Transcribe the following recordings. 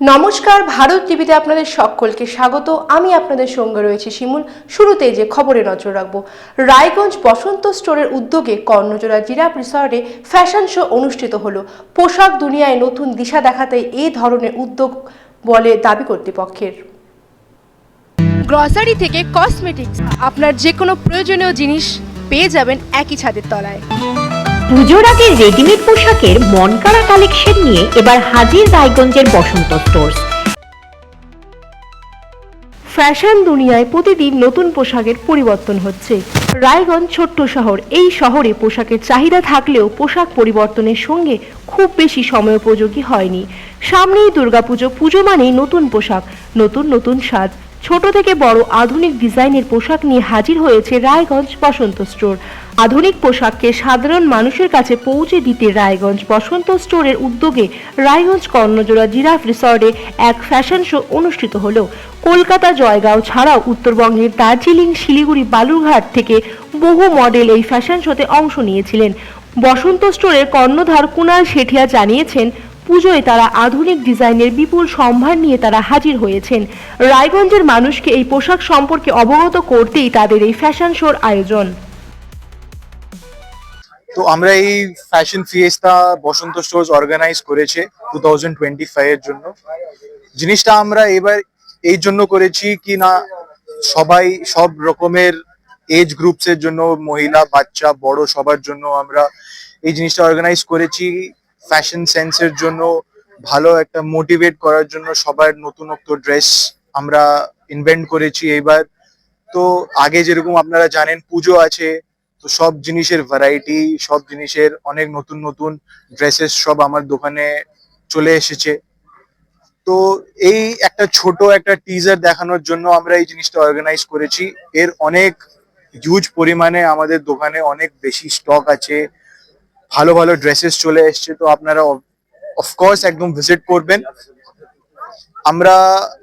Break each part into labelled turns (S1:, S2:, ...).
S1: নমস্কার, ভারত টিভিতে আপনাদের সকলকে স্বাগত। আমি আপনাদের সঙ্গে রয়েছি শিমুল। শুরুতেই যে খবরে নজর রাখব, রায়গঞ্জ বসন্ত স্টোরের উদ্যোগে কর্ণজোড়া জিরাপ রিসর্টে ফ্যাশন শো অনুষ্ঠিত হলো। পোশাক দুনিয়ায় নতুন দিশা দেখাতে এই ধরনের উদ্যোগ বলে দাবি কর্তৃপক্ষের। গ্রসারি থেকে কসমেটিক্স, আপনার যে কোনো প্রয়োজনীয় জিনিস পেয়ে যাবেন একই ছাদের তলায়।
S2: পুজোর আগে রেডিমেড পোশাকের মনকাড়া কালেকশন নিয়ে এবার হাজির রায়গঞ্জের বসন্ত স্টোর্স
S1: ফ্যাশন দুনিয়ায় প্রতিদিন নতুন পোশাকের পরিবর্তন হচ্ছে। রায়গঞ্জ ছোট্ট শহর, এই শহরে পোশাকের চাহিদা থাকলেও পোশাক পরিবর্তনের সঙ্গে খুব বেশি সময়োপযোগী হয়নি। সামনেই দুর্গাপুজো, পুজো মানেই নতুন পোশাক, নতুন নতুন সাজ ছোট থেকে বড় আধুনিক ডিজাইনের পোশাক নিয়ে হাজির হয়েছে রায়গঞ্জ বসন্ত স্টোর। আধুনিক পোশাককে সাধারণ মানুষের কাছে পৌঁছে দিতে রায়গঞ্জ বসন্ত স্টোরের উদ্যোগে রায়গঞ্জ কর্ণজোড়া জিরাফ রিসর্টে এক ফ্যাশন শো অনুষ্ঠিত হল। কলকাতা, জয়গাঁও ছাড়াও উত্তরবঙ্গের দার্জিলিং, শিলিগুড়ি, বালুরঘাট থেকে বহু মডেল এই ফ্যাশন শোতে অংশ নিয়েছিলেন। বসন্ত স্টোরের কর্ণধার কুণাল শেঠিয়া জানিয়েছেন পুজোয় তারা আধুনিক ডিজাইনের বিপুল সম্ভার নিয়ে তারা হাজির হয়েছেন। রায়গঞ্জের মানুষকে এই পোশাক সম্পর্কে অবগত করতেই তাদের এই ফ্যাশন শোর আয়োজন।
S3: তো আমরা এই fashion fiesta Basanta stores organise করেছে টু থাউজেন্ড টোয়েন্টি ফাইভ এর জন্য। জিনিসটা আমরা এবার এই জন্য করেছি কি না, সবাই সব রকমের এজ গ্রুপস এর জন্য, মহিলা, বাচ্চা, বড় সবার জন্য আমরা এই জিনিসটা অর্গানাইজ করেছি। ফ্যাশন সেন্সের জন্য, ভালো একটা মোটিভেট করার জন্য সবার নতুনত্ব ড্রেস আমরা ইনভেন্ট করেছি এইবার। তো আগে যেরকম আপনারা জানেন, পুজো আছে, তো সব জিনিসের ভ্যারাইটি সব জিনিসের অনেক নতুন নতুন ড্রেসেস সব আমার দোকানে চলে এসেছে। তো এই একটা ছোট একটা টিজার দেখানোর জন্য আমরা এই জিনিসটা অর্গানাইজ করেছি। এর অনেক হিউজ পরিমাণে আমাদের দোকানে অনেক বেশি স্টক আছে। ভালো ভালো ড্রেসেস চলে এসছে। তো আপনারা অফকোর্স একদম ভিজিট করবেন। আমরা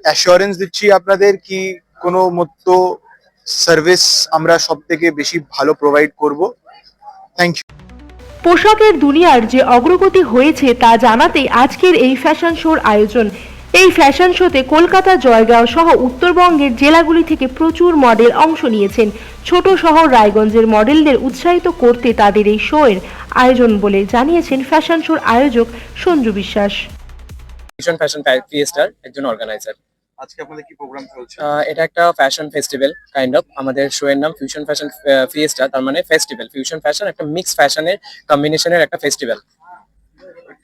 S3: অ্যাসিওরেন্স দিচ্ছি আপনাদের কি কোনো মতো সার্ভিস আমরা সব থেকে বেশি ভালো প্রোভাইড করব। থ্যাংক ইউ
S1: পোশাকের দুনিয়ার যে অগ্রগতি হয়েছে তা জানাতে আজকের এই ফ্যাশন শোর আয়োজন। এই ফ্যাশন শোতে কলকাতা জয়গাঁও সহ উত্তরবঙ্গের জেলাগুলি থেকে প্রচুর মডেল অংশ নিয়েছেন। ছোট শহর রায়গঞ্জের মডেলদের উৎসাহিত করতে তাদের এই শোয়ের আয়োজন বলে জানিয়েছেন ফ্যাশন শোর আয়োজক সঞ্জু বিশ্বাস।
S4: ফিউশন ফ্যাশন ফিয়েস্টার একজন অর্গানাইজার
S3: আজকে আপনাদের কি প্রোগ্রাম চলছে?
S4: এটা একটা ফ্যাশন ফেস্টিভ্যাল কাইন্ড অফ আমাদের শো এর নাম ফিউশন ফ্যাশন ফিয়েস্টা তার মানে ফেস্টিভ্যাল ফিউশন ফ্যাশন একটা মিক্স ফ্যাশনের কম্বিনেশনের একটা ফেস্টিভ্যাল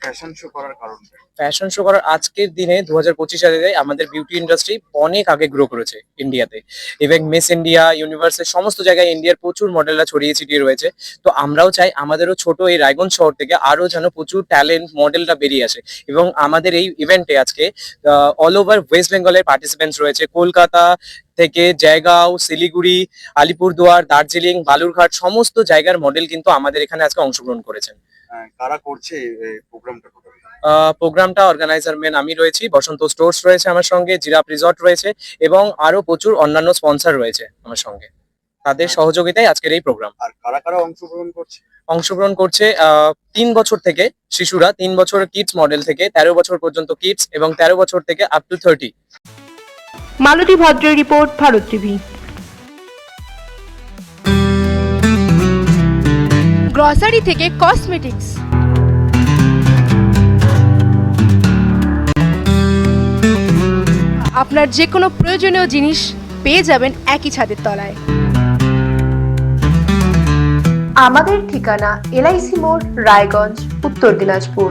S3: ফ্যাশন শো করার কারণ
S4: ফ্যাশন শো করার আজকের দিনে দু হাজার পঁচিশ সালে আমাদের বিউটি ইন্ডাস্ট্রি অনেক আগে গ্রো করেছে ইন্ডিয়াতে এবং মিস ইন্ডিয়া ইউনিভার্সের সমস্ত জায়গায় ইন্ডিয়ার প্রচুর মডেলরা ছড়িয়ে ছিটিয়ে রয়েছে। তো আমরাও চাই আমাদেরও ছোট এই রায়গঞ্জ শহর থেকে আরও যেন প্রচুর ট্যালেন্ট মডেলটা বেরিয়ে আসে। এবং আমাদের এই ইভেন্টে আজকে অল ওভার ওয়েস্ট বেঙ্গলের পার্টিসিপেন্টস রয়েছে। কলকাতা থেকে জয়গাঁও শিলিগুড়ি আলিপুরদুয়ার দার্জিলিং বালুরঘাট সমস্ত জায়গার মডেল কিন্তু আমাদের এখানে আজকে অংশগ্রহণ করেছেন।
S3: কারা করছে প্রোগ্রামটা
S4: প্রোগ্রামটা অর্গানাইজার মেন আমি রয়েছি বসন্ত স্টোর্স রয়েছে আমার সঙ্গে জিরাপ রিসর্ট রয়েছে এবং আরও প্রচুর অন্যান্য স্পন্সর রয়েছে আমার সঙ্গে। তাদের সহযোগিতায় আজকের এই প্রোগ্রাম
S3: আর কারা কারা অংশগ্রহণ করছে?
S4: অংশগ্রহণ করছে তিন বছর থেকে শিশুরা তিন বছর কিডস মডেল থেকে তেরো বছর পর্যন্ত কিডস এবং তেরো বছর থেকে আপ টু থার্টি
S1: মালতী ভদ্রের রিপোর্ট ভারত টিভি। গ্রসারি থেকে কসমেটিক্স আপনার যে কোনো প্রয়োজনীয় জিনিস পেয়ে যাবেন একই ছাদের তলায়। আমাদের ঠিকানা এলআইসি মোড় রায়গঞ্জ উত্তর দিনাজপুর।